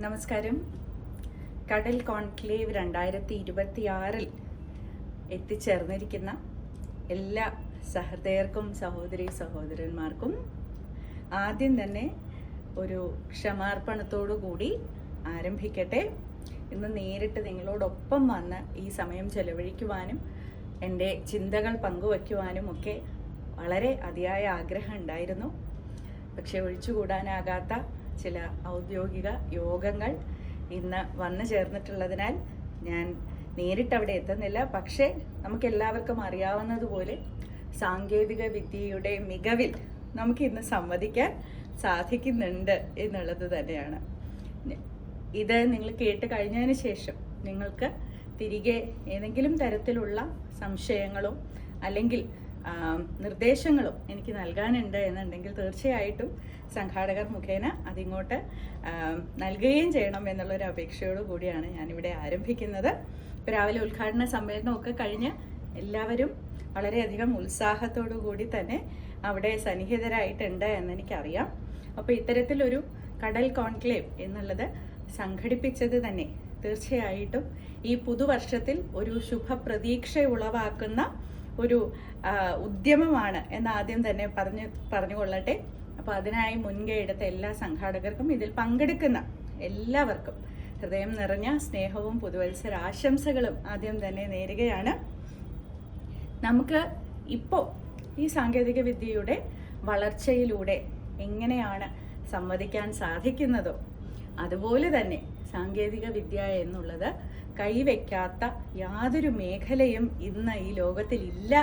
നമസ്കാരം. കടൽ കോൺക്ലേവ് രണ്ടായിരത്തി ഇരുപത്തി ആറിൽ എത്തിച്ചേർന്നിരിക്കുന്ന എല്ലാ സഹൃദയർക്കും സഹോദരി സഹോദരന്മാർക്കും ആദ്യം തന്നെ ഒരു ക്ഷമാർപ്പണത്തോടു കൂടി ആരംഭിക്കട്ടെ. ഇന്ന് നേരിട്ട് നിങ്ങളോടൊപ്പം വന്ന് ഈ സമയം ചെലവഴിക്കുവാനും എന്റെ ചിന്തകൾ പങ്കുവയ്ക്കുവാനും ഒക്കെ വളരെ അതിയായ ആഗ്രഹം ഉണ്ടായിരുന്നു. പക്ഷെ ഒഴിച്ചുകൂടാനാകാത്ത ചില ഔദ്യോഗിക യോഗങ്ങൾ ഇന്ന് വന്നു ചേർന്നിട്ടുള്ളതിനാൽ ഞാൻ നേരിട്ട് അവിടെ എത്തുന്നില്ല. പക്ഷേ നമുക്ക് എല്ലാവർക്കും അറിയാവുന്നതുപോലെ സാങ്കേതിക വിദ്യയുടെ മികവിൽ നമുക്ക് ഇന്ന് സംവദിക്കാൻ സാധിക്കുന്നുണ്ട് എന്നുള്ളത് തന്നെയാണ്. ഇത് നിങ്ങൾ കേട്ട് കഴിഞ്ഞതിന് ശേഷം നിങ്ങൾക്ക് തിരികെ ഏതെങ്കിലും തരത്തിലുള്ള സംശയങ്ങളോ അല്ലെങ്കിൽ നിർദ്ദേശങ്ങളും എനിക്ക് നൽകാനുണ്ട് എന്നുണ്ടെങ്കിൽ തീർച്ചയായിട്ടും സംഘാടകർ മുഖേന അതിങ്ങോട്ട് നൽകുകയും ചെയ്യണം എന്നുള്ളൊരു അപേക്ഷയോടു കൂടിയാണ് ഞാനിവിടെ ആരംഭിക്കുന്നത്. ഇപ്പോൾ രാവിലെ ഉദ്ഘാടന സമ്മേളനമൊക്കെ കഴിഞ്ഞ് എല്ലാവരും വളരെയധികം ഉത്സാഹത്തോടു കൂടി തന്നെ അവിടെ സന്നിഹിതരായിട്ടുണ്ട് എന്നെനിക്കറിയാം. അപ്പോൾ ഇത്തരത്തിലൊരു കടൽ കോൺക്ലേവ് എന്നുള്ളത് സംഘടിപ്പിച്ചത് തന്നെ തീർച്ചയായിട്ടും ഈ പുതുവർഷത്തിൽ ഒരു ശുഭപ്രതീക്ഷ ഉളവാക്കുന്ന ഒരു ഉദ്യമമാണ് എന്ന് ആദ്യം തന്നെ പറഞ്ഞു പറഞ്ഞുകൊള്ളട്ടെ. അപ്പോൾ അതിനായി മുൻകൈ എടുത്ത എല്ലാ സംഘാടകർക്കും ഇതിൽ പങ്കെടുക്കുന്ന എല്ലാവർക്കും ഹൃദയം നിറഞ്ഞ സ്നേഹവും പുതുവത്സര ആശംസകളും ആദ്യം തന്നെ നേരുകയാണ്. നമുക്ക് ഇപ്പോൾ ഈ സാങ്കേതിക വിദ്യയുടെ വളർച്ചയിലൂടെ എങ്ങനെയാണ് സംവദിക്കാൻ സാധിക്കുന്നതോ? അതുപോലെ തന്നെ സാങ്കേതിക വിദ്യ എന്നുള്ളത് കൈവയ്ക്കാത്ത യാതൊരു മേഖലയും ഇന്ന് ഈ ലോകത്തിലില്ല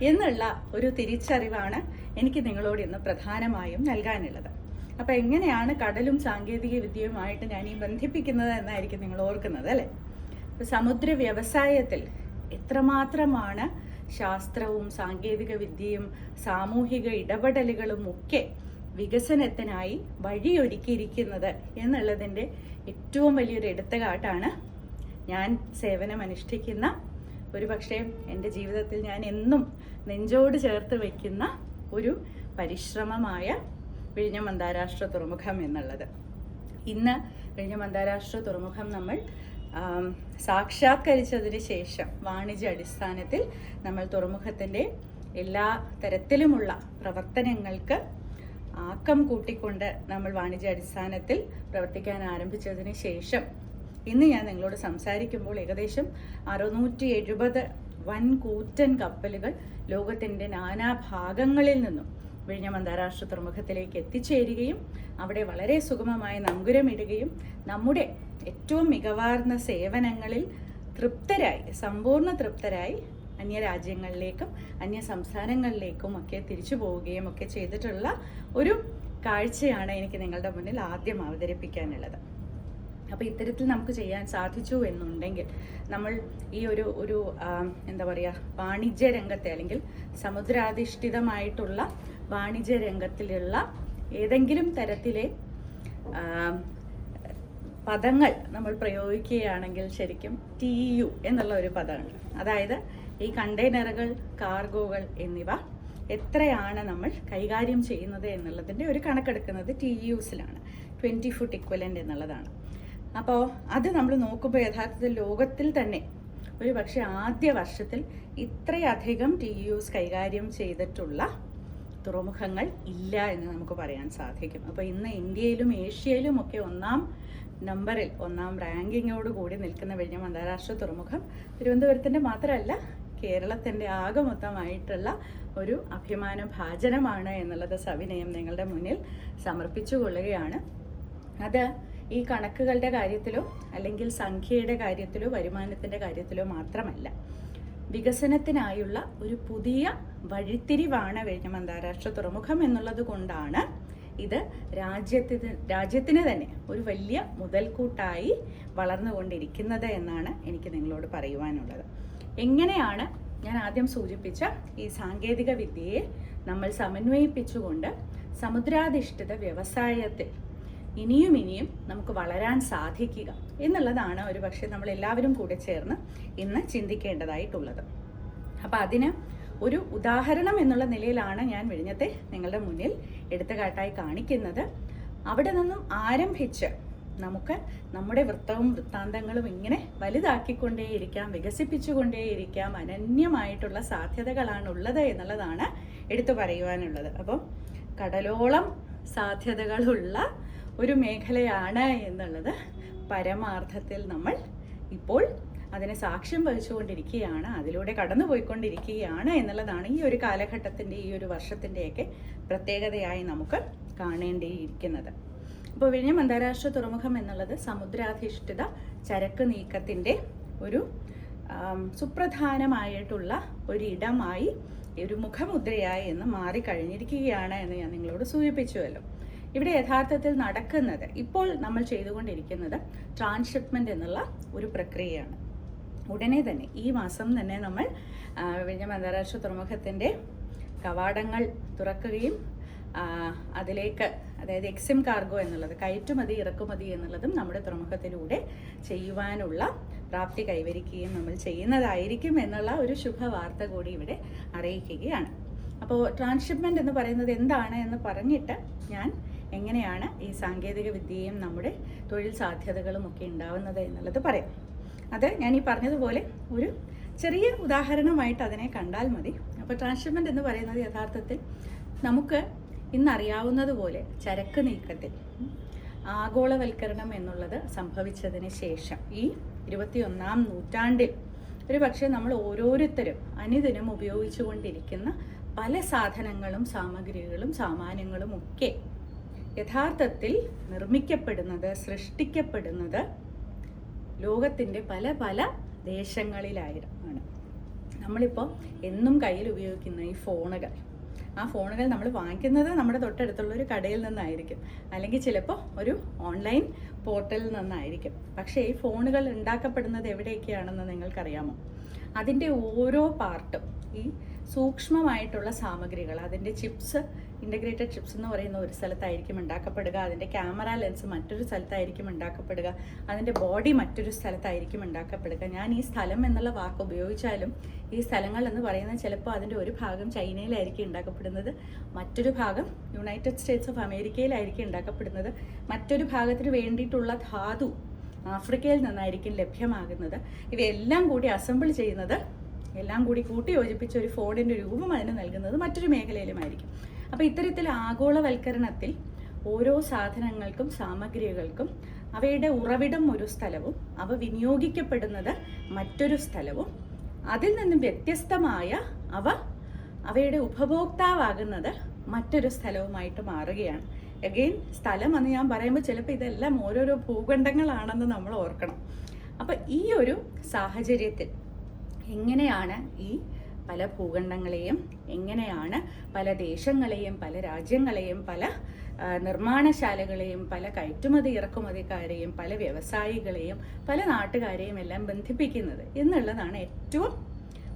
എന്നുള്ള ഒരു തിരിച്ചറിവാണ് എനിക്ക് നിങ്ങളോട് ഇന്ന് പ്രധാനമായും നൽകാനുള്ളത്. അപ്പോൾ എങ്ങനെയാണ് കടലും സാങ്കേതിക വിദ്യയുമായിട്ട് ഞാൻ ഈ ബന്ധിപ്പിക്കുന്നത് എന്നായിരിക്കും നിങ്ങൾ ഓർക്കുന്നത് അല്ലേ? സമുദ്ര വ്യവസായത്തിൽ എത്രമാത്രമാണ് ശാസ്ത്രവും സാങ്കേതിക വിദ്യയും സാമൂഹിക ഇടപെടലുകളും ഒക്കെ വികസനത്തിനായി വഴിയൊരുക്കിയിരിക്കുന്നത് എന്നുള്ളതിന്റെ ഏറ്റവും വലിയൊരു എടുത്തുകാട്ടാണ് ഞാൻ സേവനം അനുഷ്ഠിക്കുന്ന ഒരു പക്ഷേ എന്റെ ജീവിതത്തിൽ ഞാൻ എന്നും നെഞ്ചോട് ചേർത്ത് വയ്ക്കുന്ന ഒരു പരിശ്രമമായ വിഴിഞ്ഞം അന്താരാഷ്ട്ര തുറമുഖം എന്നുള്ളത്. ഇന്ന് വിഴിഞ്ഞം അന്താരാഷ്ട്ര തുറമുഖം നമ്മൾ സാക്ഷാത്കരിച്ചതിന് ശേഷം വാണിജ്യ അടിസ്ഥാനത്തിൽ നമ്മൾ തുറമുഖത്തിന്റെ എല്ലാ തരത്തിലുമുള്ള പ്രവർത്തനങ്ങൾക്ക് ആക്കം കൂട്ടിക്കൊണ്ട് നമ്മൾ വാണിജ്യ അടിസ്ഥാനത്തിൽ പ്രവർത്തിക്കാൻ ആരംഭിച്ചതിന് ശേഷം ഇന്ന് ഞാൻ നിങ്ങളോട് സംസാരിക്കുമ്പോൾ ഏകദേശം അറുന്നൂറ്റി എഴുപത് വൻ കൂറ്റൻ കപ്പലുകൾ ലോകത്തിന്റെ നാനാഭാഗങ്ങളിൽ നിന്നും വിഴിഞ്ഞം അന്താരാഷ്ട്ര തുറമുഖത്തിലേക്ക് എത്തിച്ചേരുകയും അവിടെ വളരെ സുഗമമായി നങ്കുരമിടുകയും നമ്മുടെ ഏറ്റവും മികവാർന്ന സേവനങ്ങളിൽ തൃപ്തരായി സമ്പൂർണ തൃപ്തരായി അന്യരാജ്യങ്ങളിലേക്കും അന്യ സംസ്ഥാനങ്ങളിലേക്കും ഒക്കെ തിരിച്ചു പോവുകയും ഒക്കെ ചെയ്തിട്ടുള്ള ഒരു കാഴ്ചയാണ് എനിക്ക് നിങ്ങളുടെ മുന്നിൽ ആദ്യം അവതരിപ്പിക്കാനുള്ളത്. അപ്പോൾ ഇത്തരത്തിൽ നമുക്ക് ചെയ്യാൻ സാധിച്ചു എന്നുണ്ടെങ്കിൽ നമ്മൾ ഈ ഒരു ഒരു എന്താ പറയുക വാണിജ്യ രംഗത്തെ അല്ലെങ്കിൽ സമുദ്രാധിഷ്ഠിതമായിട്ടുള്ള വാണിജ്യ രംഗത്തിലുള്ള ഏതെങ്കിലും തരത്തിലെ പദങ്ങൾ നമ്മൾ പ്രയോഗിക്കുകയാണെങ്കിൽ ശരിക്കും ടി യു എന്നുള്ള ഒരു പദമാണ് അതായത് ഈ കണ്ടെയ്നറുകൾ കാർഗോകൾ എന്നിവ എത്രയാണ് നമ്മൾ കൈകാര്യം ചെയ്യുന്നത് എന്നുള്ളതിന്റെ ഒരു കണക്കെടുക്കുന്നത് ടി യുസിലാണ് ട്വന്റി ഫുട്ട് ഇക്വലന്റ് എന്നുള്ളതാണ്. അപ്പോൾ അത് നമ്മൾ നോക്കുമ്പോൾ യഥാർത്ഥത്തിൽ ലോകത്തിൽ തന്നെ ഒരു പക്ഷേ ആദ്യ വർഷത്തിൽ ഇത്രയധികം ടി യുസ് കൈകാര്യം ചെയ്തിട്ടുള്ള തുറമുഖങ്ങൾ ഇല്ല എന്ന് നമുക്ക് പറയാൻ സാധിക്കും. അപ്പോൾ ഇന്ന് ഇന്ത്യയിലും ഏഷ്യയിലും ഒക്കെ ഒന്നാം നമ്പറിൽ ഒന്നാം റാങ്കിങ്ങോട് കൂടി നിൽക്കുന്ന വിഴിഞ്ഞം അന്താരാഷ്ട്ര തുറമുഖം തിരുവനന്തപുരത്തിന്റെ മാത്രമല്ല കേരളത്തിന്റെ ആകെ മൊത്തമായിട്ടുള്ള ഒരു അഭിമാന ഭാജനമാണ് എന്നുള്ളത് സവിനയം നിങ്ങളുടെ മുന്നിൽ സമർപ്പിച്ചു കൊള്ളുകയാണ്. അത് ഈ കണക്കുകളുടെ കാര്യത്തിലോ അല്ലെങ്കിൽ സംഖ്യയുടെ കാര്യത്തിലോ വരുമാനത്തിന്റെ കാര്യത്തിലോ മാത്രമല്ല. വികസനത്തിനായുള്ള ഒരു പുതിയ വഴിത്തിരിവാണ് വിഴിഞ്ഞം അന്താരാഷ്ട്ര തുറമുഖം എന്നുള്ളത് കൊണ്ടാണ് ഇത് രാജ്യത്തിന് രാജ്യത്തിന് തന്നെ ഒരു വലിയ മുതൽക്കൂട്ടായി വളർന്നുകൊണ്ടിരിക്കുന്നത് എന്നാണ് എനിക്ക് നിങ്ങളോട് പറയുവാനുള്ളത്. എങ്ങനെയാണ് ഞാൻ ആദ്യം സൂചിപ്പിച്ച ഈ സാങ്കേതിക വിദ്യയെ നമ്മൾ സമന്വയിപ്പിച്ചുകൊണ്ട് സമുദ്രാധിഷ്ഠിത വ്യവസായത്തിൽ ഇനിയും ഇനിയും നമുക്ക് വളരാൻ സാധിക്കുക എന്നുള്ളതാണ് ഒരു പക്ഷേ നമ്മൾ എല്ലാവരും കൂടെ ചേർന്ന് ഇന്ന് ചിന്തിക്കേണ്ടതായിട്ടുള്ളത്. അപ്പം അതിന് ഒരു ഉദാഹരണം എന്നുള്ള നിലയിലാണ് ഞാൻ വിഴിഞ്ഞത്തെ നിങ്ങളുടെ മുന്നിൽ എടുത്തുകാട്ടായി കാണിക്കുന്നത്. അവിടെ നിന്നും ആരംഭിച്ച് നമുക്ക് നമ്മുടെ വൃത്തവും വൃത്താന്തങ്ങളും ഇങ്ങനെ വലുതാക്കിക്കൊണ്ടേയിരിക്കാം വികസിപ്പിച്ചുകൊണ്ടേയിരിക്കാം അനന്യമായിട്ടുള്ള സാധ്യതകളാണ് ഉള്ളത് എന്നുള്ളതാണ് എടുത്തു പറയുവാനുള്ളത്. അപ്പം കടലോളം സാധ്യതകളുള്ള ഒരു മേഖലയാണ് എന്നുള്ളത് പരമാർത്ഥത്തിൽ നമ്മൾ ഇപ്പോൾ അതിനെ സാക്ഷ്യം വഹിച്ചുകൊണ്ടിരിക്കുകയാണ് അതിലൂടെ കടന്നു പോയിക്കൊണ്ടിരിക്കുകയാണ് എന്നുള്ളതാണ് ഈ ഒരു കാലഘട്ടത്തിന്റെ ഈ ഒരു വർഷത്തിന്റെയൊക്കെ പ്രത്യേകതയായി നമുക്ക് കാണേണ്ടിയിരിക്കുന്നത്. അപ്പോൾ വിഴിഞ്ഞം അന്താരാഷ്ട്ര തുറമുഖം എന്നുള്ളത് സമുദ്രാധിഷ്ഠിത ചരക്ക് നീക്കത്തിന്റെ ഒരു സുപ്രധാനമായിട്ടുള്ള ഒരിടമായി ഒരു മുഖമുദ്രയായി എന്ന് മാറിക്കഴിഞ്ഞിരിക്കുകയാണ് എന്ന് ഞാൻ നിങ്ങളോട് സൂചിപ്പിച്ചുവല്ലോ. ഇവിടെ യഥാർത്ഥത്തിൽ നടക്കുന്നത് ഇപ്പോൾ നമ്മൾ ചെയ്തുകൊണ്ടിരിക്കുന്നത് ട്രാൻസ്ഷിപ്മെന്റ് എന്നുള്ള ഒരു പ്രക്രിയയാണ്. ഉടനെ തന്നെ ഈ മാസം തന്നെ നമ്മൾ വിഴിഞ്ഞം അന്താരാഷ്ട്ര തുറമുഖത്തിന്റെ കവാടങ്ങൾ തുറക്കുകയും അതിലേക്ക് അതായത് എക്സിം കാർഗോ എന്നുള്ളത് കയറ്റുമതി ഇറക്കുമതി എന്നുള്ളതും നമ്മുടെ തുറമുഖത്തിലൂടെ ചെയ്യുവാനുള്ള പ്രാപ്തി കൈവരിക്കുകയും നമ്മൾ ചെയ്യുന്നതായിരിക്കും എന്നുള്ള ഒരു ശുഭവാർത്ത കൂടി ഇവിടെ അറിയിക്കുകയാണ്. അപ്പോൾ ട്രാൻസ്ഷിപ്മെന്റ് എന്ന് പറയുന്നത് എന്താണ് എന്ന് പറഞ്ഞിട്ട് ഞാൻ എങ്ങനെയാണ് ഈ സാങ്കേതിക വിദ്യയും നമ്മുടെ തൊഴിൽ സാധ്യതകളും ഒക്കെ ഉണ്ടാവുന്നത് എന്നുള്ളത് പറയാം. അത് ഞാൻ ഈ പറഞ്ഞതുപോലെ ഒരു ചെറിയ ഉദാഹരണമായിട്ട് അതിനെ കണ്ടാൽ മതി. അപ്പോൾ ട്രാൻസ്ഷിപ്മെന്റ് എന്ന് പറയുന്നത് യഥാർത്ഥത്തിൽ നമുക്ക് ഇന്നറിയാവുന്നതുപോലെ ചരക്ക് നീക്കത്തിൽ ആഗോളവൽക്കരണം എന്നുള്ളത് സംഭവിച്ചതിന് ശേഷം ഈ ഇരുപത്തിയൊന്നാം നൂറ്റാണ്ടിൽ ഒരു പക്ഷേ നമ്മൾ ഓരോരുത്തരും അനുദിനം ഉപയോഗിച്ചുകൊണ്ടിരിക്കുന്ന പല സാധനങ്ങളും സാമഗ്രികളും സാമാനങ്ങളും ഒക്കെ യഥാർത്ഥത്തിൽ നിർമ്മിക്കപ്പെടുന്നത് സൃഷ്ടിക്കപ്പെടുന്നത് ലോകത്തിന്റെ പല പല ദേശങ്ങളിലായിരുന്നു നമ്മളിപ്പോൾ എന്നും കയ്യിൽ ഉപയോഗിക്കുന്ന ഈ ഫോണുകൾ. ആ ഫോണുകൾ നമ്മൾ വാങ്ങിക്കുന്നത് നമ്മുടെ തൊട്ടടുത്തുള്ള ഒരു കടയിൽ നിന്നായിരിക്കും. അല്ലെങ്കിൽ ചിലപ്പോൾ ഒരു ഓൺലൈൻ പോർട്ടലിൽ നിന്നായിരിക്കും. പക്ഷേ ഈ ഫോണുകൾ ഉണ്ടാക്കപ്പെടുന്നത് എവിടെയൊക്കെയാണെന്ന് നിങ്ങൾക്കറിയാമോ? അതിന്റെ ഓരോ പാർട്ടും ഈ സൂക്ഷ്മമായിട്ടുള്ള സാമഗ്രികൾ അതിന്റെ ചിപ്സ് ഇന്റഗ്രേറ്റഡ് ചിപ്സ് എന്ന് പറയുന്ന ഒരു സ്ഥലത്തായിരിക്കും ഉണ്ടാക്കപ്പെടുക. അതിന്റെ ക്യാമറ ലെൻസ് മറ്റൊരു സ്ഥലത്തായിരിക്കും ഉണ്ടാക്കപ്പെടുക. അതിന്റെ ബോഡി മറ്റൊരു സ്ഥലത്തായിരിക്കും ഉണ്ടാക്കപ്പെടുക. ഞാൻ ഈ സ്ഥലം എന്നുള്ള വാക്ക് ഉപയോഗിച്ചാലും ഈ സ്ഥലങ്ങൾ എന്ന് പറയുന്നത് ചിലപ്പോൾ അതിന്റെ ഒരു ഭാഗം ചൈനയിലായിരിക്കും ഉണ്ടാക്കപ്പെടുന്നത്. മറ്റൊരു ഭാഗം യുണൈറ്റഡ് സ്റ്റേറ്റ്സ് ഓഫ് അമേരിക്കയിലായിരിക്കും ഉണ്ടാക്കപ്പെടുന്നത്. മറ്റൊരു ഭാഗത്തിന് വേണ്ടിയിട്ടുള്ള ധാതു ആഫ്രിക്കയിൽ നിന്നായിരിക്കും ലഭ്യമാകുന്നത്. ഇവയെല്ലാം കൂടി അസംബിൾ ചെയ്യുന്നത് എല്ലാം കൂടി കൂട്ടി യോജിപ്പിച്ച ഒരു ഫോണിന്റെ രൂപം അതിന് നൽകുന്നത് മറ്റൊരു മേഖലയിലുമായിരിക്കും. അപ്പോൾ ഇത്തരത്തിൽ ആഗോളവൽക്കരണത്തിൽ ഓരോ സാധനങ്ങൾക്കും സാമഗ്രികൾക്കും അവയുടെ ഉറവിടം ഒരു സ്ഥലവും അവ വിനിയോഗിക്കപ്പെടുന്നത് മറ്റൊരു സ്ഥലവും അതിൽ നിന്നും വ്യത്യസ്തമായ അവ അവയുടെ ഉപഭോക്താവാകുന്നത് മറ്റൊരു സ്ഥലവുമായിട്ട് മാറുകയാണ്. അഗെയിൻ സ്ഥലം എന്ന് ഞാൻ പറയുമ്പോൾ ചിലപ്പോൾ ഇതെല്ലാം ഓരോരോ ഭൂഖണ്ഡങ്ങളാണെന്ന് നമ്മൾ ഓർക്കണം. അപ്പം ഈ ഒരു സാഹചര്യത്തിൽ എങ്ങനെയാണ് ഈ പല ഭൂഖണ്ഡങ്ങളെയും എങ്ങനെയാണ് പല ദേശങ്ങളെയും പല രാജ്യങ്ങളെയും പല നിർമ്മാണശാലകളെയും പല കയറ്റുമതി ഇറക്കുമതിക്കാരെയും പല വ്യവസായികളെയും പല നാട്ടുകാരെയും എല്ലാം ബന്ധിപ്പിക്കുന്നത് എന്നുള്ളതാണ് ഏറ്റവും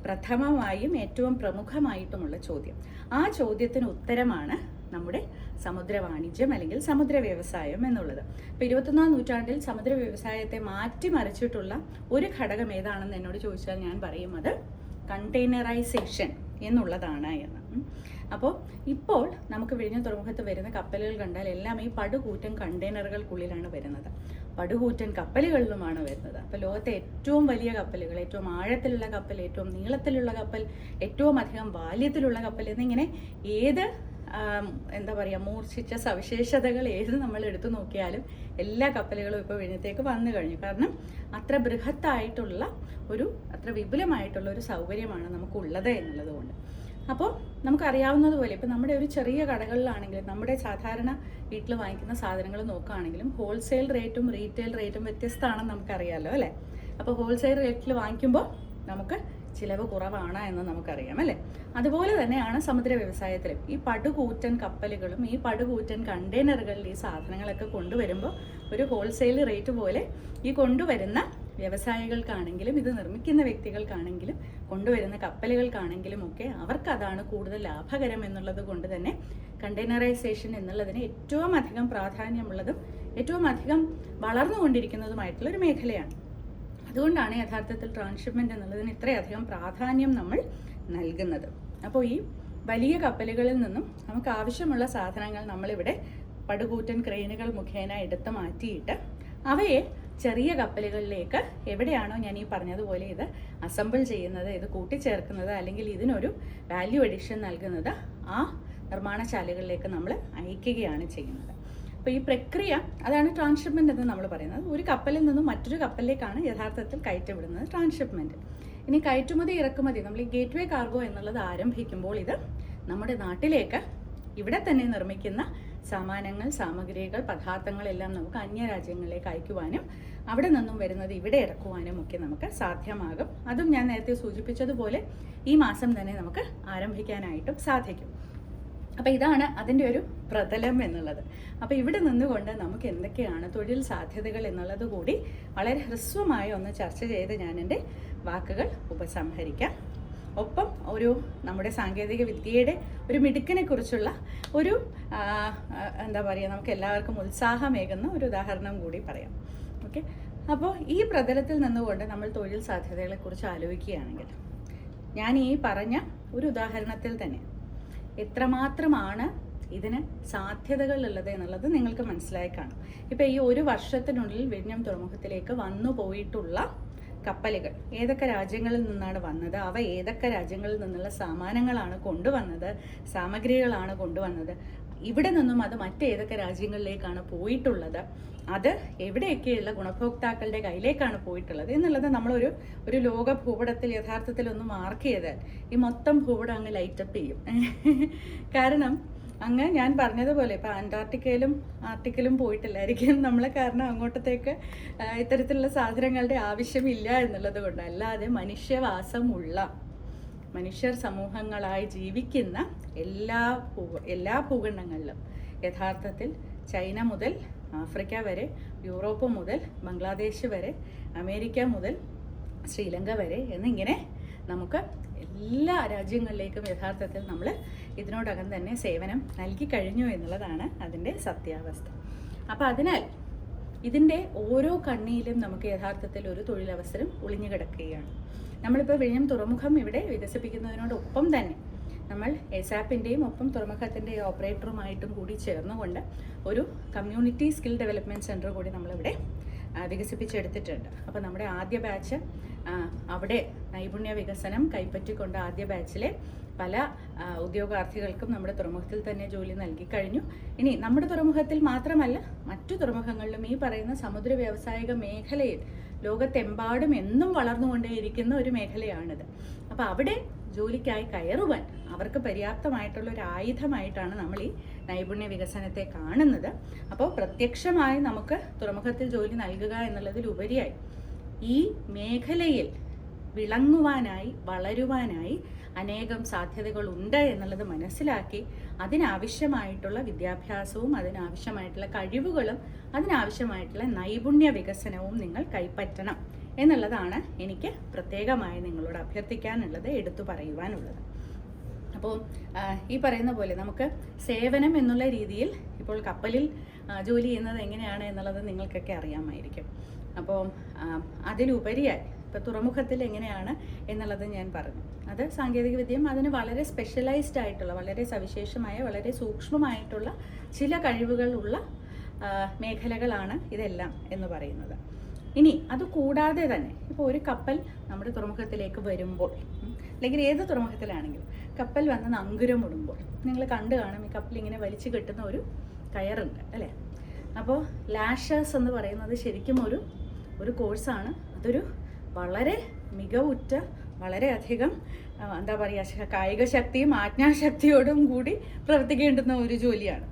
പ്രഥമമായും ഏറ്റവും പ്രമുഖമായിട്ടുമുള്ള ചോദ്യം. ആ ചോദ്യത്തിന് ഉത്തരമാണ് നമ്മുടെ സമുദ്ര വാണിജ്യം അല്ലെങ്കിൽ സമുദ്ര വ്യവസായം എന്നുള്ളത്. ഇപ്പൊ ഇരുപത്തൊന്നാം നൂറ്റാണ്ടിൽ സമുദ്ര വ്യവസായത്തെ മാറ്റിമറിച്ചിട്ടുള്ള ഒരു ഘടകം ഏതാണെന്ന് എന്നോട് ചോദിച്ചാൽ ഞാൻ പറയും. അത് കണ്ടെയ്നറൈസേഷൻ എന്നുള്ളതാണ് എന്ന്. അപ്പോൾ ഇപ്പോൾ നമുക്ക് വിഴിഞ്ഞ തുറമുഖത്ത് വരുന്ന കപ്പലുകൾ കണ്ടാൽ എല്ലാം ഈ പടുകൂറ്റൻ കണ്ടെയ്നറുകൾക്കുള്ളിലാണ് വരുന്നത്. പടുകൂറ്റൻ കപ്പലുകളിലുമാണ് വരുന്നത്. അപ്പോൾ ലോകത്തെ ഏറ്റവും വലിയ കപ്പലുകൾ ഏറ്റവും ആഴത്തിലുള്ള കപ്പൽ ഏറ്റവും നീളത്തിലുള്ള കപ്പൽ ഏറ്റവും അധികം ബാല്യത്തിലുള്ള കപ്പൽ എന്നിങ്ങനെ ഏത് എന്താ പറയുക മൂർച്ഛിച്ച സവിശേഷതകൾ ഏത് നമ്മൾ എടുത്തു നോക്കിയാലും എല്ലാ കപ്പലുകളും ഇപ്പോൾ വിഴിഞ്ഞത്തേക്ക് വന്നു കഴിഞ്ഞു. കാരണം അത്ര ബൃഹത്തായിട്ടുള്ള ഒരു അത്ര വിപുലമായിട്ടുള്ള ഒരു സൗകര്യമാണ് നമുക്കുള്ളത് എന്നുള്ളത് കൊണ്ട്. അപ്പോൾ നമുക്കറിയാവുന്നതുപോലെ ഇപ്പം നമ്മുടെ ഒരു ചെറിയ കടകളിലാണെങ്കിലും നമ്മുടെ സാധാരണ വീട്ടിൽ വാങ്ങിക്കുന്ന സാധനങ്ങൾ നോക്കുകയാണെങ്കിലും ഹോൾസെയിൽ റേറ്റും റീറ്റെയിൽ റേറ്റും വ്യത്യസ്തമാണെന്ന് നമുക്കറിയാമല്ലോ അല്ലേ? അപ്പോൾ ഹോൾസെയിൽ റേറ്റിൽ വാങ്ങിക്കുമ്പോൾ നമുക്ക് ചിലവ് കുറവാണ് എന്ന് നമുക്കറിയാം അല്ലേ? അതുപോലെ തന്നെയാണ് സമുദ്ര വ്യവസായത്തിലും. ഈ പടുകൂറ്റൻ കപ്പലുകളും ഈ പടുകൂറ്റൻ കണ്ടെയ്നറുകളിൽ ഈ സാധനങ്ങളൊക്കെ കൊണ്ടുവരുമ്പോൾ ഒരു ഹോൾസെയിൽ റേറ്റ് പോലെ ഈ കൊണ്ടുവരുന്ന വ്യവസായികൾക്കാണെങ്കിലും ഇത് നിർമ്മിക്കുന്ന വ്യക്തികൾക്കാണെങ്കിലും കൊണ്ടുവരുന്ന കപ്പലുകൾക്കാണെങ്കിലും ഒക്കെ അവർക്ക് അതാണ് കൂടുതൽ ലാഭകരം എന്നുള്ളത് കൊണ്ട് തന്നെ കണ്ടെയ്നറൈസേഷൻ എന്നുള്ളതിന് ഏറ്റവും അധികം പ്രാധാന്യമുള്ളതും ഏറ്റവും അധികം വളർന്നുകൊണ്ടിരിക്കുന്നതുമായിട്ടുള്ള ഒരു മേഖലയാണ്. അതുകൊണ്ടാണ് യഥാർത്ഥത്തിൽ ട്രാൻസ്ഷിപ്മെന്റ് എന്നുള്ളതിന് ഇത്രയധികം പ്രാധാന്യം നമ്മൾ നൽകുന്നത്. അപ്പോൾ ഈ വലിയ കപ്പലുകളിൽ നിന്നും നമുക്ക് ആവശ്യമുള്ള സാധനങ്ങൾ നമ്മളിവിടെ പടുകൂറ്റൻ ക്രെയിനുകൾ മുഖേന എടുത്ത് മാറ്റിയിട്ട് അവയെ ചെറിയ കപ്പലുകളിലേക്ക് എവിടെയാണോ ഞാൻ ഈ പറഞ്ഞതുപോലെ ഇത് അസംബിൾ ചെയ്യുന്നത് ഇത് കൂട്ടിച്ചേർക്കുന്നത് അല്ലെങ്കിൽ ഇതിനൊരു വാല്യൂ എഡിഷൻ നൽകുന്നത് ആ നിർമ്മാണശാലകളിലേക്ക് നമ്മൾ അയക്കുകയാണ് ചെയ്യുന്നത്. അപ്പോൾ ഈ പ്രക്രിയ അതാണ് ട്രാൻസ്ഷിപ്മെന്റ് എന്ന് നമ്മൾ പറയുന്നത്. ഒരു കപ്പലിൽ നിന്നും മറ്റൊരു കപ്പലിലേക്കാണ് യഥാർത്ഥത്തിൽ കയറ്റവിടുന്നത് ട്രാൻസ്ഷിപ്മെന്റ് ഇനി കയറ്റുമതി ഇറക്കുമതി നമ്മൾ ഈ ഗേറ്റ് വേ കാർഗോ എന്നുള്ളത് ആരംഭിക്കുമ്പോൾ ഇത് നമ്മുടെ നാട്ടിലേക്ക് ഇവിടെ തന്നെ നിർമ്മിക്കുന്ന സാമാനങ്ങൾ സാമഗ്രികൾ പദാർത്ഥങ്ങളെല്ലാം നമുക്ക് അന്യരാജ്യങ്ങളിലേക്ക് അയക്കുവാനും അവിടെ നിന്നും വരുന്നത് ഇവിടെ ഇറക്കുവാനും ഒക്കെ നമുക്ക് സാധ്യമാകും. അതും ഞാൻ നേരത്തെ സൂചിപ്പിച്ചതുപോലെ ഈ മാസം തന്നെ നമുക്ക് ആരംഭിക്കാനായിട്ടും സാധിക്കും. അപ്പോൾ ഇതാണ് അതിന്റെ ഒരു പ്രതലം എന്നുള്ളത്. അപ്പോൾ ഇവിടെ നിന്നുകൊണ്ട് നമുക്ക് എന്തൊക്കെയാണ് തൊഴിൽ സാധ്യതകൾ എന്നുള്ളത് കൂടി വളരെ ഹ്രസ്വമായി ഒന്ന് ചർച്ച ചെയ്ത് ഞാൻ എന്റെ വാക്കുകൾ ഉപസംഹരിക്കാം. ഒപ്പം ഒരു നമ്മുടെ സാങ്കേതിക വിദ്യയുടെ ഒരു മിടുക്കിനെ കുറിച്ചുള്ള ഒരു എന്താ പറയുക നമുക്ക് എല്ലാവർക്കും ഉത്സാഹമേകുന്ന ഒരു ഉദാഹരണം കൂടി പറയാം. ഓക്കെ? അപ്പോൾ ഈ പ്രതലത്തിൽ നിന്നുകൊണ്ട് നമ്മൾ തൊഴിൽ സാധ്യതകളെക്കുറിച്ച് ആലോചിക്കുകയാണെങ്കിൽ ഞാൻ ഈ പറഞ്ഞ ഒരു ഉദാഹരണത്തിൽ തന്നെ എത്രമാത്രമാണ് ഇതിന് സാധ്യതകൾ ഉള്ളത് എന്നുള്ളത് നിങ്ങൾക്ക് മനസ്സിലായി കാണും. ഇപ്പം ഈ ഒരു വർഷത്തിനുള്ളിൽ വിഴിഞ്ഞം തുറമുഖത്തിലേക്ക് വന്നു പോയിട്ടുള്ള കപ്പലുകൾ ഏതൊക്കെ രാജ്യങ്ങളിൽ നിന്നാണ് വന്നത് അവ ഏതൊക്കെ രാജ്യങ്ങളിൽ നിന്നുള്ള സാമാനങ്ങളാണ് കൊണ്ടുവന്നത് സാമഗ്രികളാണ് കൊണ്ടുവന്നത് ഇവിടെ നിന്നും അത് മറ്റേതൊക്കെ രാജ്യങ്ങളിലേക്കാണ് പോയിട്ടുള്ളത്. അത് എവിടെയൊക്കെയുള്ള ഗുണഭോക്താക്കളുടെ കയ്യിലേക്കാണ് പോയിട്ടുള്ളത് എന്നുള്ളത് നമ്മളൊരു ഒരു ലോക ഭൂപടത്തിൽ യഥാർത്ഥത്തിൽ ഒന്ന് മാർക്ക് ചെയ്താൽ ഈ മൊത്തം ഭൂപടം അങ്ങ് ലൈറ്റപ്പ് ചെയ്യും. കാരണം അങ്ങ് ഞാൻ പറഞ്ഞതുപോലെ ഇപ്പം അന്റാർട്ടിക്കയിലും ആർട്ടിക്കലും പോയിട്ടില്ലായിരിക്കും. നമ്മളെ കാരണം അങ്ങോട്ടത്തേക്ക് ഇത്തരത്തിലുള്ള സാധനങ്ങളുടെ ആവശ്യമില്ല എന്നുള്ളത് കൊണ്ട് അല്ലാതെ മനുഷ്യവാസമുള്ള മനുഷ്യർ സമൂഹങ്ങളായി ജീവിക്കുന്ന എല്ലാ ഭൂ എല്ലാ ഭൂഖണ്ഡങ്ങളിലും. യഥാർത്ഥത്തിൽ ചൈന മുതൽ ആഫ്രിക്ക വരെ യൂറോപ്പ് മുതൽ ബംഗ്ലാദേശ് വരെ അമേരിക്ക മുതൽ ശ്രീലങ്ക വരെ എന്നിങ്ങനെ നമുക്ക് എല്ലാ രാജ്യങ്ങളിലേക്കും യഥാർത്ഥത്തിൽ നമ്മൾ ഇതിനോടകം തന്നെ സേവനം നൽകി കഴിഞ്ഞു എന്നുള്ളതാണ് അതിന്റെ സത്യാവസ്ഥ. അപ്പം അതിനാൽ ഇതിന്റെ ഓരോ കണ്ണിയിലും നമുക്ക് യഥാർത്ഥത്തിൽ ഒരു തൊഴിലവസരം ഒളിഞ്ഞു കിടക്കുകയാണ്. നമ്മളിപ്പോൾ വിഴിഞ്ഞം തുറമുഖം ഇവിടെ വികസിപ്പിക്കുന്നതിനോടൊപ്പം തന്നെ നമ്മൾ എസാപ്പിന്റെയും ഒപ്പം തുറമുഖത്തിന്റെ ഓപ്പറേറ്ററുമായിട്ടും കൂടി ചേർന്നുകൊണ്ട് ഒരു കമ്മ്യൂണിറ്റി സ്കിൽ ഡെവലപ്മെന്റ് സെന്റർ കൂടി നമ്മളിവിടെ വികസിപ്പിച്ചെടുത്തിട്ടുണ്ട്. അപ്പോൾ നമ്മുടെ ആദ്യ ബാച്ച് അവിടെ നൈപുണ്യ വികസനം കൈപ്പറ്റിക്കൊണ്ട് ആദ്യ ബാച്ചിലെ പല ഉദ്യോഗാർത്ഥികൾക്കും നമ്മുടെ തുറമുഖത്തിൽ തന്നെ ജോലി നൽകി കഴിഞ്ഞു. ഇനി നമ്മുടെ തുറമുഖത്തിൽ മാത്രമല്ല മറ്റു തുറമുഖങ്ങളിലും ഈ പറയുന്ന സമുദ്ര വ്യാവസായിക മേഖലയിൽ ലോകത്തെമ്പാടും എന്നും വളർന്നുകൊണ്ടേയിരിക്കുന്ന ഒരു മേഖലയാണിത്. അപ്പോൾ അവിടെ ജോലിക്കായി കയറുവാൻ അവർക്ക് പര്യാപ്തമായിട്ടുള്ള ഒരു ആയുധമായിട്ടാണ് നമ്മൾ ഈ നൈപുണ്യ വികസനത്തെ കാണുന്നത്. അപ്പോൾ പ്രത്യക്ഷമായി നമുക്ക് തുറമുഖത്തിൽ ജോലി നൽകുക എന്നുള്ളതിലുപരിയായി ഈ മേഖലയിൽ വിളങ്ങുവാനായി വളരുവാനായി അനേകം സാധ്യതകളുണ്ട് എന്നുള്ളത് മനസ്സിലാക്കി അതിനാവശ്യമായിട്ടുള്ള വിദ്യാഭ്യാസവും അതിനാവശ്യമായിട്ടുള്ള കഴിവുകളും അതിനാവശ്യമായിട്ടുള്ള നൈപുണ്യ വികസനവും നിങ്ങൾ കൈപ്പറ്റണം എന്നുള്ളതാണ് എനിക്ക് പ്രത്യേകമായി നിങ്ങളോട് അഭ്യർത്ഥിക്കാനുള്ളത് എടുത്തു പറയുവാനുള്ളത്. അപ്പോൾ ഈ പറയുന്ന പോലെ നമുക്ക് സേവനം എന്നുള്ള രീതിയിൽ ഇപ്പോൾ കപ്പലിൽ ജോലി ചെയ്യുന്നത് എങ്ങനെയാണ് എന്നുള്ളത് നിങ്ങൾക്കൊക്കെ അറിയാമായിരിക്കും. അപ്പോൾ അതിലുപരിയായി ഇപ്പോൾ തുറമുഖത്തിൽ എങ്ങനെയാണ് എന്നുള്ളത് ഞാൻ പറഞ്ഞു. അത് സാങ്കേതികവിദ്യയും അതിന് വളരെ സ്പെഷ്യലൈസ്ഡ് ആയിട്ടുള്ള വളരെ സവിശേഷമായ വളരെ സൂക്ഷ്മമായിട്ടുള്ള ചില കഴിവുകളുള്ള മേഖലകളാണ് ഇതെല്ലാം എന്ന് പറയുന്നത്. ഇനി അത് കൂടാതെ തന്നെ ഇപ്പോൾ ഒരു കപ്പൽ നമ്മുടെ തുറമുഖത്തിലേക്ക് വരുമ്പോൾ അല്ലെങ്കിൽ ഏത് തുറമുഖത്തിലാണെങ്കിലും കപ്പൽ വന്ന് നങ്കുരമിടുമ്പോൾ നിങ്ങൾ കണ്ടു കാണും ഈ കപ്പൽ ഇങ്ങനെ വലിച്ചു കെട്ടുന്ന ഒരു കയറുണ്ട് അല്ലേ? അപ്പോൾ ലാഷേഴ്സ് എന്ന് പറയുന്നത് ശരിക്കും ഒരു ഒരു കോഴ്സാണ്. അതൊരു വളരെ മികവുറ്റ വളരെയധികം എന്താ പറയുക കായിക ശക്തിയും ആജ്ഞാശക്തിയോടും കൂടി പ്രവർത്തിക്കേണ്ടുന്ന ഒരു ജോലിയാണ്.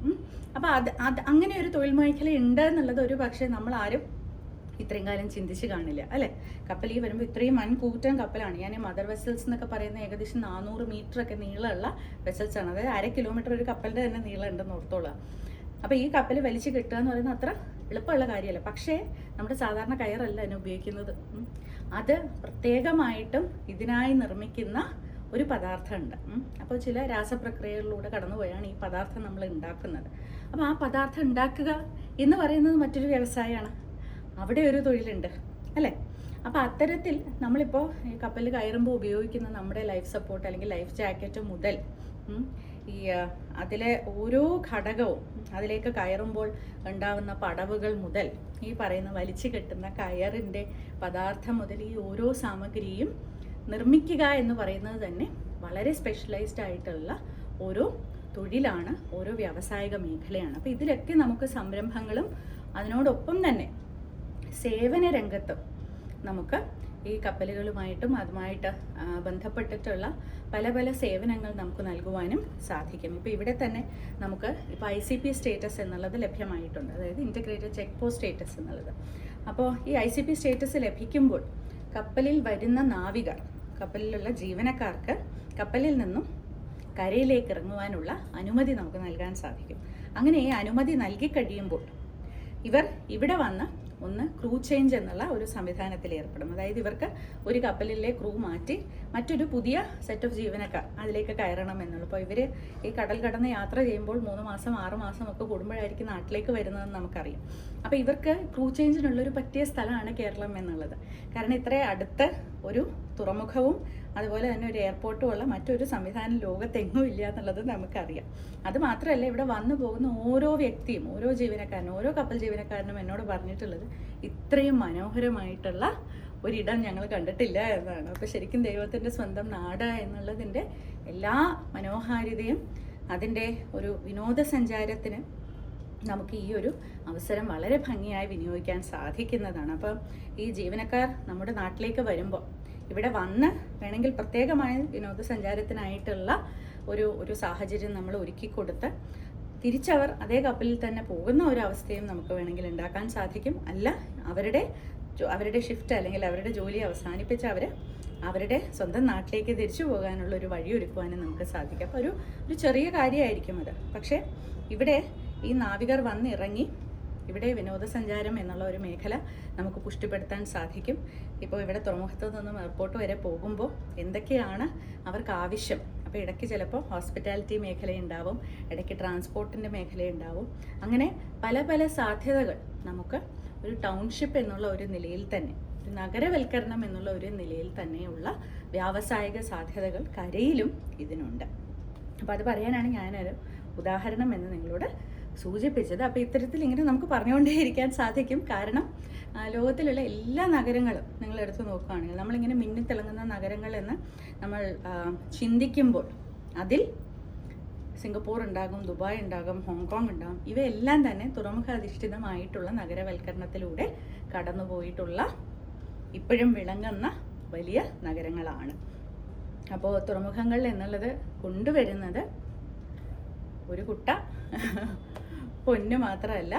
അപ്പോൾ അത് അത് അങ്ങനെ ഒരു തൊഴിൽ മേഖല ഉണ്ട് എന്നുള്ളത് ഒരു പക്ഷേ നമ്മൾ ആരും ഇത്രയും കാലം ചിന്തിച്ച് കാണില്ല അല്ലേ? കപ്പൽ ഈ വരുമ്പോൾ ഇത്രയും വൻകൂറ്റൻ കപ്പലാണ്. ഞാൻ മദർ വെസൽസ് എന്നൊക്കെ പറയുന്ന ഏകദേശം നാനൂറ് മീറ്റർ ഒക്കെ നീളമുള്ള വെസൽസ് ആണ്. അതായത് അര കിലോമീറ്റർ ഒരു കപ്പലിന്റെ തന്നെ നീളം ഉണ്ടെന്ന് ഓർത്തോളാം. അപ്പോൾ ഈ കപ്പൽ വലിച്ചു കിട്ടുക എന്ന് പറയുന്നത് അത്ര എളുപ്പമുള്ള കാര്യമല്ല. പക്ഷേ നമ്മുടെ സാധാരണ കയറല്ല അതിനെ ഉപയോഗിക്കുന്നത്. അത് പ്രത്യേകമായിട്ടും ഇതിനായി നിർമ്മിക്കുന്ന ഒരു പദാർത്ഥമുണ്ട്. അപ്പോൾ ചില രാസപ്രക്രിയകളിലൂടെ കടന്നുപോയാണ് ഈ പദാർത്ഥം നമ്മൾ ഉണ്ടാക്കുന്നത്. അപ്പോൾ ആ പദാർത്ഥം ഉണ്ടാക്കുക എന്ന് പറയുന്നത് മറ്റൊരു വ്യവസായമാണ്. അവിടെ ഒരു തൊഴിലുണ്ട് അല്ലേ? അപ്പോൾ അത്തരത്തിൽ നമ്മളിപ്പോൾ കപ്പലിൽ കയറുമ്പോൾ ഉപയോഗിക്കുന്ന നമ്മുടെ ലൈഫ് സപ്പോർട്ട് അല്ലെങ്കിൽ ലൈഫ് ജാക്കറ്റ് മുതൽ ഈ അതിലെ ഓരോ ഘടകവും അതിലേക്ക് കയറുമ്പോൾ ഉണ്ടാവുന്ന പടവുകൾ മുതൽ ഈ പറയുന്ന വലിച്ചു കെട്ടുന്ന കയറിന്റെ പദാർത്ഥം മുതൽ ഈ ഓരോ സാമഗ്രിയും നിർമ്മിക്കുക എന്ന് പറയുന്നത് തന്നെ വളരെ സ്പെഷ്യലൈസ്ഡ് ആയിട്ടുള്ള ഓരോ തൊഴിലാണ് ഓരോ വ്യാവസായിക മേഖലയാണ്. അപ്പോൾ ഇതിലൊക്കെ നമുക്ക് സംരംഭങ്ങളും അതിനോടൊപ്പം തന്നെ സേവന രംഗത്തും നമുക്ക് ഈ കപ്പലുകളുമായിട്ടും അതുമായിട്ട് ബന്ധപ്പെട്ടിട്ടുള്ള പല പല സേവനങ്ങൾ നമുക്ക് നൽകുവാനും സാധിക്കും. ഇപ്പോൾ ഇവിടെ തന്നെ നമുക്ക് ഇപ്പോൾ ഐ സി പി സ്റ്റേറ്റസ് എന്നുള്ളത് ലഭ്യമായിട്ടുണ്ട്. അതായത് ഇന്റഗ്രേറ്റഡ് ചെക്ക് പോസ്റ്റ് സ്റ്റേറ്റസ് എന്നുള്ളത്. അപ്പോൾ ഈ ഐ സി പി സ്റ്റേറ്റസ് ലഭിക്കുമ്പോൾ കപ്പലിൽ വരുന്ന നാവികർ കപ്പലിലുള്ള ജീവനക്കാർക്ക് കപ്പലിൽ നിന്നും കരയിലേക്ക് ഇറങ്ങുവാനുള്ള അനുമതി നമുക്ക് നൽകാൻ സാധിക്കും. അങ്ങനെ ഈ അനുമതി നൽകി കഴിയുമ്പോൾ ഇവർ ഇവിടെ വന്ന് ഒന്ന് ക്രൂ ചേഞ്ച് എന്നുള്ള ഒരു സംവിധാനത്തിൽ ഏർപ്പെടും. അതായത് ഇവർക്ക് ഒരു കപ്പലിലെ ക്രൂ മാറ്റി മറ്റൊരു പുതിയ സെറ്റ് ഓഫ് ജീവനക്കാർ അതിലേക്ക് കയറണം എന്നുള്ളൂ. അപ്പോൾ ഇവർ ഈ കടൽ കടന്ന് യാത്ര ചെയ്യുമ്പോൾ മൂന്ന് മാസം ആറ് മാസം ഒക്കെ കൂടുമ്പോഴായിരിക്കും നാട്ടിലേക്ക് വരുന്നതെന്ന് നമുക്കറിയാം. അപ്പോൾ ഇവർക്ക് ക്രൂ ചേഞ്ചിനുള്ളൊരു പറ്റിയ സ്ഥലമാണ് കേരളം എന്നുള്ളത്. കാരണം ഇത്ര അടുത്ത് ഒരു തുറമുഖവും അതുപോലെ തന്നെ ഒരു എയർപോർട്ടും ഉള്ള മറ്റൊരു സംവിധാനം ലോകത്തെങ്ങും ഇല്ല എന്നുള്ളത് നമുക്കറിയാം. അത് മാത്രമല്ല ഇവിടെ വന്നു പോകുന്ന ഓരോ വ്യക്തിയും ഓരോ ജീവനക്കാരനും ഓരോ കപ്പൽ ജീവനക്കാരനും എന്നോട് പറഞ്ഞിട്ടുള്ളത് ഇത്രയും മനോഹരമായിട്ടുള്ള ഒരിടം ഞങ്ങൾ കണ്ടിട്ടില്ല എന്നാണ്. അപ്പോൾ ശരിക്കും ദൈവത്തിന്റെ സ്വന്തം നാട് എന്നുള്ളതിന്റെ എല്ലാ മനോഹാരിതയും അതിന്റെ ഒരു വിനോദസഞ്ചാരത്തിന് നമുക്ക് ഈ ഒരു അവസരം വളരെ ഭംഗിയായി വിനിയോഗിക്കാൻ സാധിക്കുന്നതാണ്. അപ്പം ഈ ജീവനക്കാർ നമ്മുടെ നാട്ടിലേക്ക് വരുമ്പോൾ ഇവിടെ വന്ന് വേണമെങ്കിൽ പ്രത്യേകമായ വിനോദസഞ്ചാരത്തിനായിട്ടുള്ള ഒരു ഒരു സാഹചര്യം നമ്മൾ ഒരുക്കി കൊടുത്ത് തിരിച്ചവർ അതേ കപ്പലിൽ തന്നെ പോകുന്ന ഒരു അവസ്ഥയും നമുക്ക് വേണമെങ്കിൽ ഉണ്ടാക്കാൻ സാധിക്കും. അല്ല അവരുടെ അവരുടെ ഷിഫ്റ്റ് അല്ലെങ്കിൽ അവരുടെ ജോലി അവസാനിപ്പിച്ച് അവർ അവരുടെ സ്വന്തം നാട്ടിലേക്ക് തിരിച്ചു പോകാനുള്ള ഒരു വഴി ഒരുക്കുവാനും നമുക്ക് സാധിക്കും. അപ്പോൾ ഒരു ഒരു ചെറിയ കാര്യമായിരിക്കും അത്. പക്ഷേ ഇവിടെ ഈ നാവികർ വന്നിറങ്ങി ഇവിടെ വിനോദസഞ്ചാരം എന്നുള്ള ഒരു മേഖല നമുക്ക് പുഷ്ടിപ്പെടുത്താൻ സാധിക്കും. ഇപ്പോൾ ഇവിടെ തുറമുഖത്ത് നിന്നും എയർപോർട്ട് വരെ പോകുമ്പോൾ എന്തൊക്കെയാണ് അവർക്ക് ആവശ്യം? അപ്പോൾ ഇടയ്ക്ക് ചിലപ്പോൾ ഹോസ്പിറ്റാലിറ്റി മേഖലയുണ്ടാവും ഇടയ്ക്ക് ട്രാൻസ്പോർട്ടിന്റെ മേഖലയുണ്ടാവും. അങ്ങനെ പല പല സാധ്യതകൾ നമുക്ക് ഒരു ടൗൺഷിപ്പ് എന്നുള്ള ഒരു നിലയിൽ തന്നെ ഒരു നഗരവൽക്കരണം എന്നുള്ള ഒരു നിലയിൽ തന്നെയുള്ള വ്യാവസായിക സാധ്യതകൾ കരയിലും ഇതിനുണ്ട്. അപ്പോൾ അത് പറയാനാണ് ഞാനൊരു ഉദാഹരണം എന്ന് നിങ്ങളോട് സൂചിപ്പിച്ചത്. അപ്പോൾ ഇത്തരത്തിൽ ഇങ്ങനെ നമുക്ക് പറഞ്ഞുകൊണ്ടേയിരിക്കാൻ സാധിക്കും. കാരണം ലോകത്തിലുള്ള എല്ലാ നഗരങ്ങളും നിങ്ങൾ എടുത്തു നോക്കുകയാണെങ്കിൽ നമ്മളിങ്ങനെ മിന്നിത്തിളങ്ങുന്ന നഗരങ്ങൾ എന്ന് നമ്മൾ ചിന്തിക്കുമ്പോൾ അതിൽ സിംഗപ്പൂർ ഉണ്ടാകും ദുബായ് ഉണ്ടാകും ഹോങ്കോങ് ഉണ്ടാകും ഇവയെല്ലാം തന്നെ തുറമുഖ അധിഷ്ഠിതമായിട്ടുള്ള നഗരവൽക്കരണത്തിലൂടെ കടന്നുപോയിട്ടുള്ള ഇപ്പോഴും വിളങ്ങുന്ന വലിയ നഗരങ്ങളാണ്. അപ്പോൾ തുറമുഖങ്ങൾ എന്നുള്ളത് കൊണ്ടുവരുന്നത് ഒരു കുട്ട പൊന്ന് മാത്രമല്ല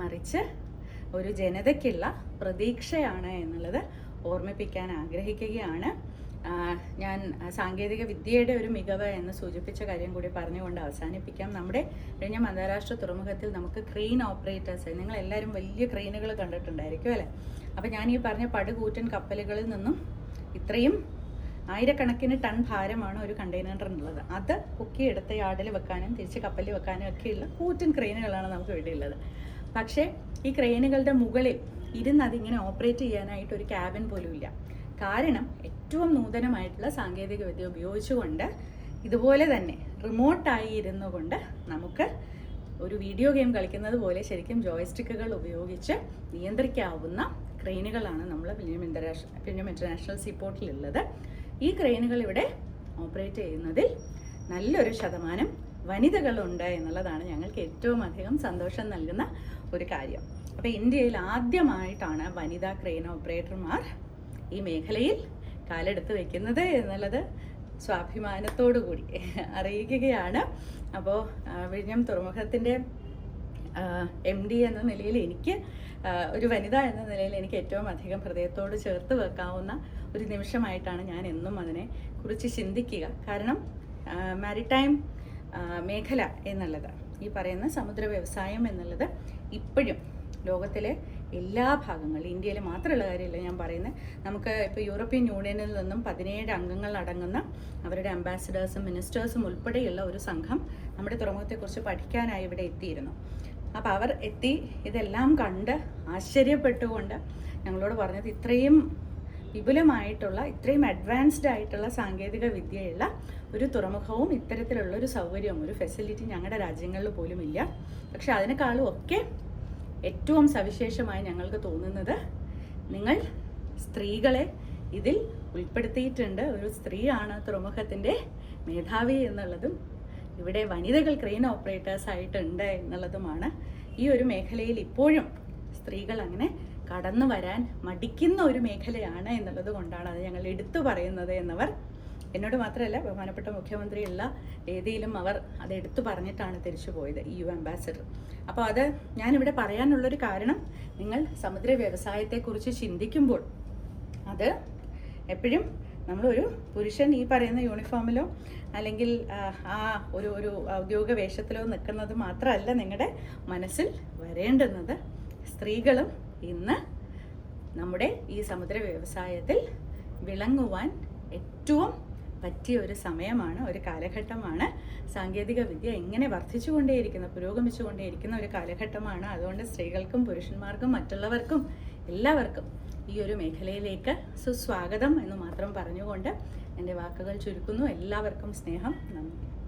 മറിച്ച് ഒരു ജനതയ്ക്കുള്ള പ്രതീക്ഷയാണ് എന്നുള്ളത് ഓർമ്മിപ്പിക്കാൻ ആഗ്രഹിക്കുകയാണ്. ഞാൻ സാങ്കേതിക വിദ്യയുടെ ഒരു മികവ് എന്ന് സൂചിപ്പിച്ച കാര്യം കൂടി പറഞ്ഞുകൊണ്ട് അവസാനിപ്പിക്കാം. നമ്മുടെ കഴിഞ്ഞ അന്താരാഷ്ട്ര തുറമുഖത്തിൽ നമുക്ക് ക്രെയിൻ ഓപ്പറേറ്റേഴ്സ് നിങ്ങൾ എല്ലാവരും വലിയ ക്രെയിനുകൾ കണ്ടിട്ടുണ്ടായിരിക്കും അല്ലേ? അപ്പോൾ ഞാൻ ഈ പറഞ്ഞ പടുകൂറ്റൻ കപ്പലുകളിൽ നിന്നും ഇത്രയും ആയിരക്കണക്കിന് ടൺ ഭാരമാണ് ഒരു കണ്ടെയ്നറിനുള്ളത് അത് പൊക്കിയെടുത്ത് യാർഡിൽ വെക്കാനും തിരിച്ച് കപ്പലിൽ വെക്കാനും ഒക്കെയുള്ള കൂറ്റൻ ക്രെയിനുകളാണ് നമുക്ക് ഇവിടെ ഉള്ളത് പക്ഷേ ഈ ക്രെയിനുകളുടെ മുകളിൽ ഇരുന്ന് അതിങ്ങനെ ഓപ്പറേറ്റ് ചെയ്യാനായിട്ട് ഒരു ക്യാബിൻ പോലും ഇല്ല. കാരണം ഏറ്റവും നൂതനമായിട്ടുള്ള സാങ്കേതിക വിദ്യ ഉപയോഗിച്ചുകൊണ്ട് ഇതുപോലെ തന്നെ റിമോട്ടായി ഇരുന്നു കൊണ്ട് നമുക്ക് ഒരു വീഡിയോ ഗെയിം കളിക്കുന്നത് പോലെ ശരിക്കും ജോയ്സ്റ്റിക്കുകൾ ഉപയോഗിച്ച് നിയന്ത്രിക്കാവുന്ന ക്രെയിനുകളാണ് നമ്മൾ ഫിലിം ഇന്റർനാഷണൽ ഫിലിം ഇന്റർനാഷണൽ സീപോർട്ടിലുള്ളത് ഈ ക്രെയിനുകൾ ഇവിടെ ഓപ്പറേറ്റ് ചെയ്യുന്നതിൽ നല്ലൊരു ശതമാനം വനിതകളുണ്ട് എന്നുള്ളതാണ് ഞങ്ങൾക്ക് ഏറ്റവും അധികം സന്തോഷം നൽകുന്ന ഒരു കാര്യം. അപ്പോൾ ഇന്ത്യയിൽ ആദ്യമായിട്ടാണ് വനിതാ ക്രെയിൻ ഓപ്പറേറ്റർമാർ ഈ മേഖലയിൽ കാലെടുത്ത് വെക്കുന്നത് എന്നുള്ളത് സ്വാഭിമാനത്തോടു കൂടി അറിയിക്കുകയാണ് അപ്പോൾ വിഴിഞ്ഞം തുറമുഖത്തിന്റെ എം ഡി എന്ന നിലയിൽ എനിക്ക് ഒരു വനിത എന്ന നിലയിൽ എനിക്ക് ഏറ്റവും അധികം ഹൃദയത്തോട് ചേർത്ത് വെക്കാവുന്ന ഒരു നിമിഷമായിട്ടാണ് ഞാൻ എന്നും അതിനെ കുറിച്ച് ചിന്തിക്കുക. കാരണം മാരിടൈം മേഖല എന്നുള്ളത് ഈ പറയുന്ന സമുദ്ര വ്യവസായം എന്നുള്ളത് ഇപ്പോഴും ലോകത്തിലെ എല്ലാ ഭാഗങ്ങളിലും ഇന്ത്യയിൽ മാത്രമുള്ള കാര്യമല്ല ഞാൻ പറയുന്നത് നമുക്ക് ഇപ്പോൾ യൂറോപ്യൻ യൂണിയനിൽ നിന്നും പതിനേഴ് അംഗങ്ങൾ അടങ്ങുന്ന അവരുടെ അംബാസിഡേഴ്സും മിനിസ്റ്റേഴ്സും ഉൾപ്പെടെയുള്ള ഒരു സംഘം നമ്മുടെ തുറമുഖത്തെക്കുറിച്ച് പഠിക്കാനായി ഇവിടെ എത്തിയിരുന്നു. അപ്പോൾ അവർ എത്തി. ഇതെല്ലാം കണ്ട് ആശ്ചര്യപ്പെട്ടുകൊണ്ട് ഞങ്ങളോട് പറഞ്ഞത് ഇത്രയും വിപുലമായിട്ടുള്ള ഇത്രയും അഡ്വാൻസ്ഡ് ആയിട്ടുള്ള സാങ്കേതിക വിദ്യയുള്ള ഒരു തുറമുഖവും ഇത്തരത്തിലുള്ള ഒരു സൗകര്യവും ഒരു ഫെസിലിറ്റി ഞങ്ങളുടെ രാജ്യങ്ങളിൽ പോലും ഇല്ല. പക്ഷെ അതിനേക്കാളും ഒക്കെ ഏറ്റവും സവിശേഷമായി ഞങ്ങൾക്ക് തോന്നുന്നത് നിങ്ങൾ സ്ത്രീകളെ ഇതിൽ ഉൾപ്പെടുത്തിയിട്ടുണ്ട്. ഒരു സ്ത്രീയാണ് തുറമുഖത്തിന്റെ മേധാവി എന്നുള്ളതും ഇവിടെ വനിതകൾ ക്രെയിൻ ഓപ്പറേറ്റേഴ്സ് ആയിട്ടുണ്ട് എന്നുള്ളതുമാണ് ഈ ഒരു മേഖലയിൽ ഇപ്പോഴും സ്ത്രീകൾ അങ്ങനെ കടന്നു വരാൻ മടിക്കുന്ന ഒരു മേഖലയാണ് എന്നുള്ളത് കൊണ്ടാണ് അത് ഞങ്ങൾ എടുത്തു പറയുന്നത് എന്നവർ. എന്നോട് മാത്രമല്ല ബഹുമാനപ്പെട്ട മുഖ്യമന്ത്രിയുള്ള വേദിയിലും അവർ അത് എടുത്തു പറഞ്ഞിട്ടാണ് തിരിച്ചു പോയത് ഈ യു അംബാസിഡർ. അപ്പോൾ അത് ഞാനിവിടെ പറയാനുള്ളൊരു കാരണം നിങ്ങൾ സമുദ്ര വ്യവസായത്തെക്കുറിച്ച് ചിന്തിക്കുമ്പോൾ അത് എപ്പോഴും നമ്മളൊരു പുരുഷൻ ഈ പറയുന്ന യൂണിഫോമിലോ അല്ലെങ്കിൽ ആ, ഒരു ഒരു ഔദ്യോഗിക വേഷത്തിലോ നിൽക്കുന്നത് മാത്രമല്ല നിങ്ങളുടെ മനസ്സിൽ വരേണ്ടുന്നത് സ്ത്രീകളും ഇന്ന് നമ്മുടെ ഈ സമുദ്ര വ്യവസായത്തിൽ വിളങ്ങുവാൻ ഏറ്റവും പറ്റിയ ഒരു സമയമാണ് ഒരു കാലഘട്ടമാണ്. സാങ്കേതിക വിദ്യ എങ്ങനെ വർദ്ധിച്ചുകൊണ്ടേയിരിക്കുന്ന പുരോഗമിച്ചുകൊണ്ടേയിരിക്കുന്ന ഒരു കാലഘട്ടമാണ്. അതുകൊണ്ട് സ്ത്രീകൾക്കും പുരുഷന്മാർക്കും മറ്റുള്ളവർക്കും എല്ലാവർക്കും ഈ ഒരു മേഖലയിലേക്ക് സുസ്വാഗതം എന്ന് മാത്രം പറഞ്ഞുകൊണ്ട് എന്റെ വാക്കുകൾ ചുരുക്കുന്നു. എല്ലാവർക്കും സ്നേഹം. നന്ദി.